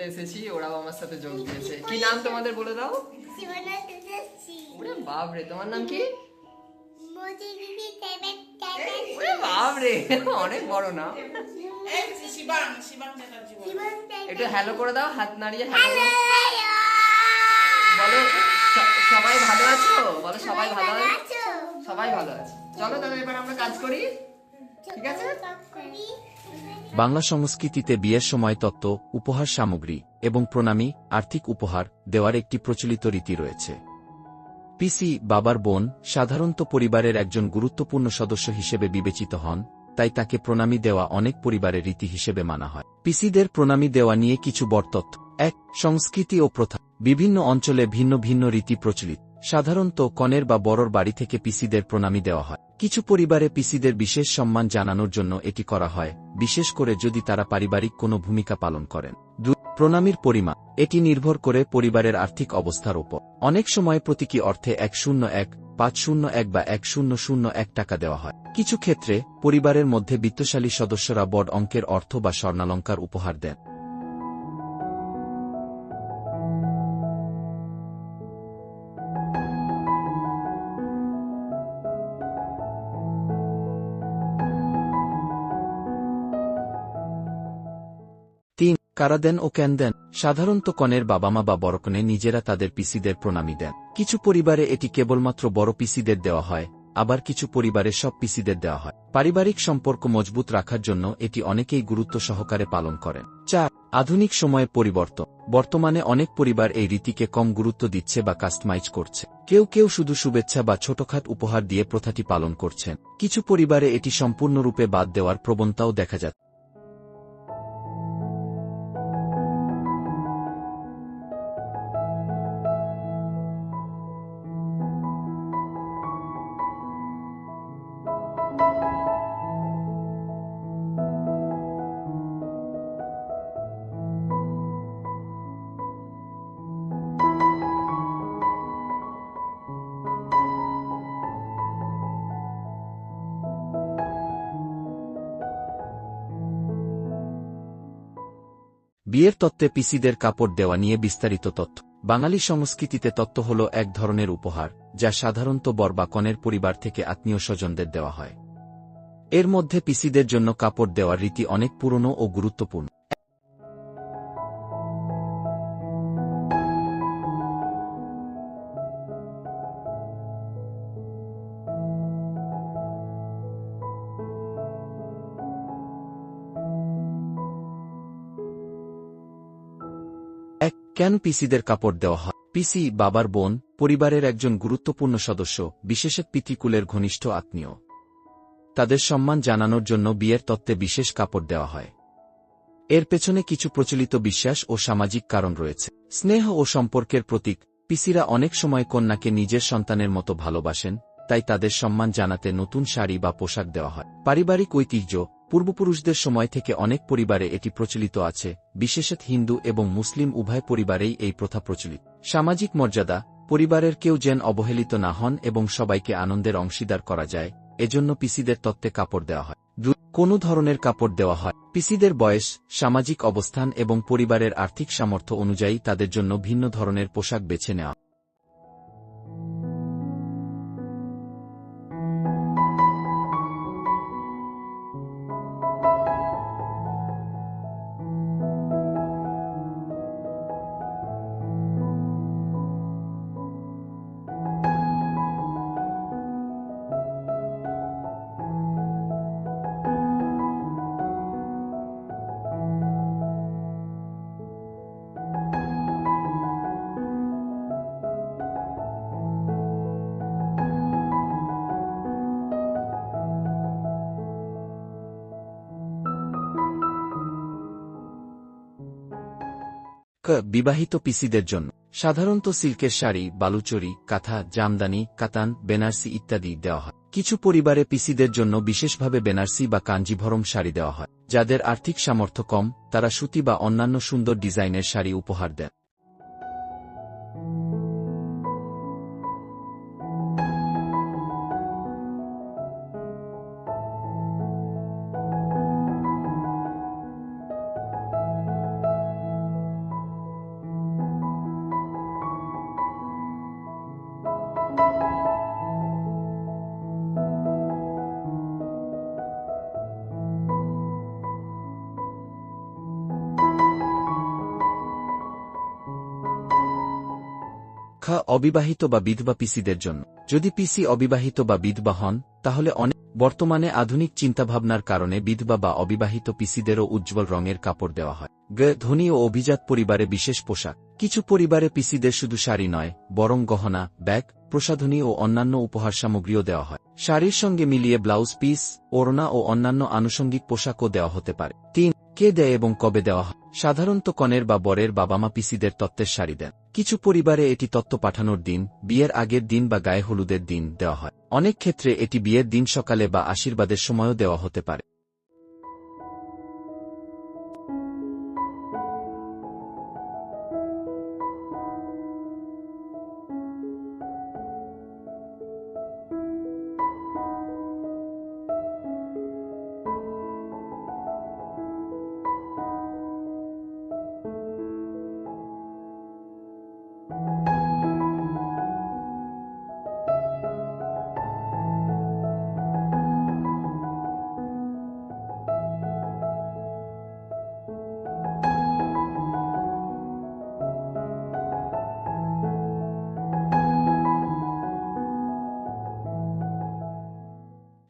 এসেছি? ওরাও আমার সাথে যোগ দিয়েছে। কি নাম তোমাদের বলে দাও? ওরে বাপরে তোমার নাম কি? ওরে বাপরে অনেক বড় নাম একটু হ্যালো করে দাও হাত নাড়িয়ে হ্যালো বলো সবাই ভালো আছো? বলো সবাই ভালো আছে? আছো। সবাই ভালো আছে। চলো তাহলে এবার আমরা কাজ করি। বাংলা সংস্কৃতিতে বিয়ের সময় তত্ত্ব, উপহার সামগ্রী এবং প্রণামী, আর্থিক উপহার দেওয়ার একটি প্রচলিত রীতি রয়েছে। পিসি, বাবার বোন, সাধারণত পরিবারের একজন গুরুত্বপূর্ণ সদস্য হিসেবে বিবেচিত হন, তাই তাকে প্রণামী দেওয়া অনেক পরিবারের রীতি হিসেবে মানা হয়। পিসিদের প্রণামী দেওয়া নিয়ে কিছু বর্তত্ব এক, সংস্কৃতি ও প্রথা। বিভিন্ন অঞ্চলে ভিন্ন ভিন্ন রীতি প্রচলিত। সাধারণত কনের বা বড়র বাড়ি থেকে পিসিদের প্রণামী দেওয়া হয়। কিছু পরিবারে পিসিদের বিশেষ সম্মান জানানোর জন্য এটি করা হয়, বিশেষ করে যদি তারা পারিবারিক কোনো ভূমিকা পালন করেন। প্রণামীর পরিমাণ। এটি নির্ভর করে পরিবারের আর্থিক অবস্থার উপর অনেক সময় প্রতীকী অর্থে এক শূন্য এক, পাঁচ শূন্য এক বা এক শূন্য শূন্য এক টাকা দেওয়া হয়। কিছু ক্ষেত্রে পরিবারের মধ্যে বিত্তশালী সদস্যরা বড় অঙ্কের অর্থ বা স্বর্ণালঙ্কার উপহার দেন। কারা দেন ও ক্যান দেন, সাধারণত কনের বাবামা বা বড়কনে নিজেরা তাদের পিসিদের প্রণামী দেন। কিছু পরিবারে এটি কেবলমাত্র বড় পিসিদের দেওয়া হয়, আবার কিছু পরিবারে সব পিসিদের দেওয়া হয়। পারিবারিক সম্পর্ক মজবুত রাখার জন্য এটি অনেকেই গুরুত্ব সহকারে পালন করেন। চার, আধুনিক সময়ে পরিবর্তন। বর্তমানে অনেক পরিবার এই রীতিকে কম গুরুত্ব দিচ্ছে বা কাস্টমাইজ করছে। কেউ কেউ শুধু শুভেচ্ছা বা ছোটখাট উপহার দিয়ে প্রথাটি পালন করছেন। কিছু পরিবারে এটি সম্পূর্ণরূপে বাদ দেওয়ার প্রবণতাও দেখা যাচ্ছে। বিয়ের তত্ত্বে পিসিদের কাপড় দেওয়া নিয়ে বিস্তারিত তত্ত্ব বাঙালি সংস্কৃতিতে তত্ত্ব হল এক ধরনের উপহার, যা সাধারণত বর বা কনের পরিবার থেকে আত্মীয় স্বজনদের দেওয়া হয়। এর মধ্যে পিসিদের জন্য কাপড় দেওয়ার রীতি অনেক পুরনো ও গুরুত্বপূর্ণ। কেন পিসিদের কাপড় দেওয়া হয়? পিসি বাবার বোন, পরিবারের একজন গুরুত্বপূর্ণ সদস্য, বিশেষত পিতিকুলের ঘনিষ্ঠ আত্মীয়। তাদের সম্মান জানানোর জন্য বিয়ের তত্ত্বে বিশেষ কাপড় দেওয়া হয়। এর পেছনে কিছু প্রচলিত বিশ্বাস ও সামাজিক কারণ রয়েছে। স্নেহ ও সম্পর্কের প্রতীক, পিসিরা অনেক সময় কন্যাকে নিজের সন্তানের মতো ভালোবাসেন, তাই তাদের সম্মান জানাতে নতুন শাড়ি বা পোশাক দেওয়া হয়। পারিবারিক ঐতিহ্য পূর্বপুরুষদের সময় থেকে অনেক পরিবারে এটি প্রচলিত আছে, বিশেষত হিন্দু এবং মুসলিম উভয় পরিবারেই এই প্রথা প্রচলিত। সামাজিক মর্যাদা, পরিবারের কেউ যেন অবহেলিত না হন এবং সবাইকে আনন্দের অংশীদার করা যায়, এজন্য পিসিদের তত্ত্বে কাপড় দেওয়া হয়। কোনো ধরনের কাপড় দেওয়া হয়। পিসিদের বয়স, সামাজিক অবস্থান এবং পরিবারের আর্থিক সামর্থ্য অনুযায়ী তাদের জন্য ভিন্ন ধরনের পোশাক বেছে নেওয়া ক, বিবাহিত পিসিদের জন্য। সাধারণত সিল্কের শাড়ি, বালুচরি, কাঁথা, জামদানি, কাতান, বেনারসি ইত্যাদি দেওয়া হয়। কিছু পরিবারে পিসিদের জন্য বিশেষভাবে বেনারসি বা কাঞ্জিভরম শাড়ি দেওয়া হয়, যাদের আর্থিক সামর্থ্য কম, তারা সুতি বা অন্যান্য সুন্দর ডিজাইনের শাড়ি উপহার দেন। খ অবিবাহিত বা বিধবা পিসিদের জন্য। যদি পিসি অবিবাহিত বা বিধবা হন, তাহলে অনেক বর্তমানে আধুনিক চিন্তাভাবনার কারণে বিধবা বা অবিবাহিত পিসিদেরও উজ্জ্বল রঙের কাপড় দেওয়া হয়। গ, ধনী ও অভিজাত পরিবারে বিশেষ পোশাক। কিছু পরিবারে পিসিদের শুধু শাড়ি নয়, বরং গহনা, ব্যাগ, প্রসাধনী ও অন্যান্য উপহার সামগ্রীও দেওয়া হয়। শাড়ির সঙ্গে মিলিয়ে ব্লাউজ পিস, ওড়না ও অন্যান্য আনুষঙ্গিক পোশাকও দেওয়া হতে পারে। তিন, কে দেয় এবং কবে দেওয়া হয়? সাধারণত কনের বা বরের বাবামা পিসিদের তত্ত্বের সারি দেন। কিছু পরিবারে এটি তত্ত্ব পাঠানোর দিন, বিয়ের আগের দিন বা গায়ে হলুদের দিন দেওয়া হয়। অনেক ক্ষেত্রে এটি বিয়ের দিন সকালে বা আশীর্বাদের সময়ও দেওয়া হতে পারে।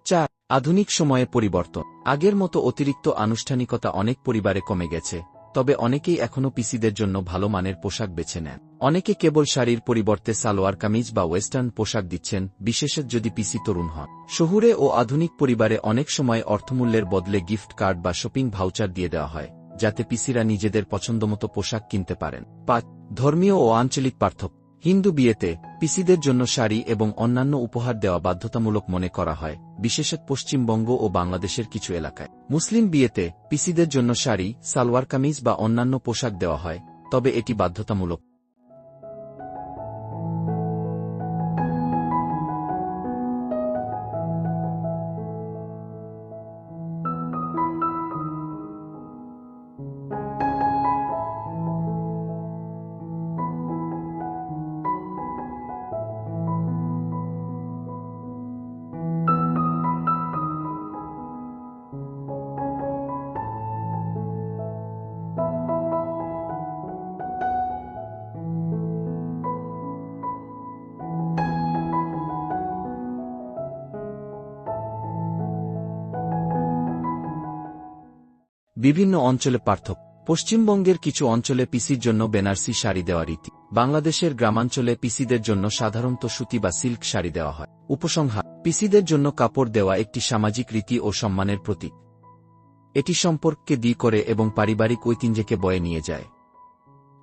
চার আধুনিক সময়ে পরিবর্তন। আগের মতো অতিরিক্ত আনুষ্ঠানিকতা অনেক পরিবারে কমে গেছে, তবে অনেকেই এখনও পিসিদের জন্য ভালো মানের পোশাক বেছে নেন। অনেকে কেবল শাড়ির পরিবর্তে সালোয়ার, কামিজ বা ওয়েস্টার্ন পোশাক দিচ্ছেন, বিশেষত যদি পিসি তরুণ হন। শহুরে ও আধুনিক পরিবারে অনেক সময় অর্থমূল্যের বদলে গিফট কার্ড বা শপিং ভাউচার দিয়ে দেওয়া হয়, যাতে পিসিরা নিজেদের পছন্দমতো পোশাক কিনতে পারেন। পাঁচ, ধর্মীয় ও আঞ্চলিক পার্থক্য। হিন্দু বিয়েতে পিসিদের জন্য শাড়ি এবং অন্যান্য উপহার দেওয়া বাধ্যতামূলক মনে করা হয়, বিশেষত পশ্চিমবঙ্গ ও বাংলাদেশের কিছু এলাকায়। মুসলিম বিয়েতে পিসিদের জন্য শাড়ি, সালোয়ার কামিজ বা অন্যান্য পোশাক দেওয়া হয়, তবে এটি বাধ্যতামূলক। বিভিন্ন অঞ্চলে পার্থক্য। পশ্চিমবঙ্গের কিছু অঞ্চলে পিসির জন্য বেনারসি শাড়ি দেওয়া রীতি। বাংলাদেশের গ্রামাঞ্চলে পিসিদের জন্য সাধারণত সুতি বা সিল্ক শাড়ি দেওয়া হয়। উপসংহার, পিসিদের জন্য কাপড় দেওয়া একটি সামাজিক রীতি ও সম্মানের প্রতীক। এটি সম্পর্ককে দি করে এবং পারিবারিক ঐতিহ্যকে বয়ে নিয়ে যায়।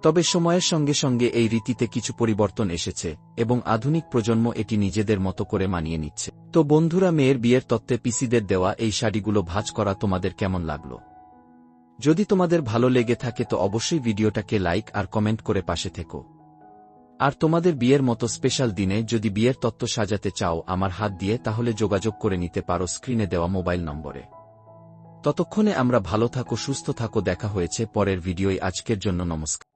তবে সময়ের সঙ্গে সঙ্গে এই রীতিতে কিছু পরিবর্তন এসেছে এবং আধুনিক প্রজন্ম এটি নিজেদের মতো করে মানিয়ে নিচ্ছে। তো বন্ধুরা, মেয়ের বিয়ের তত্ত্বে পিসিদের দেওয়া এই শাড়িগুলো ভাজ করা তোমাদের কেমন লাগল? যদি তোমাদের ভালো লেগে থাকে তো অবশ্যই ভিডিওটাকে লাইক আর কমেন্ট করে পাশে থেকো। আর তোমাদের বিয়ের মতো স্পেশাল দিনে যদি বিয়ের তত্ত্ব সাজাতে চাও আমার হাত দিয়ে তাহলে যোগাযোগ করে নিতে পারো স্ক্রিনে দেওয়া মোবাইল নম্বরে। ততক্ষণে আমরা ভালো থাকো, সুস্থ থাকো, দেখা হয়েছে পরের ভিডিওই আজকের জন্য নমস্কার।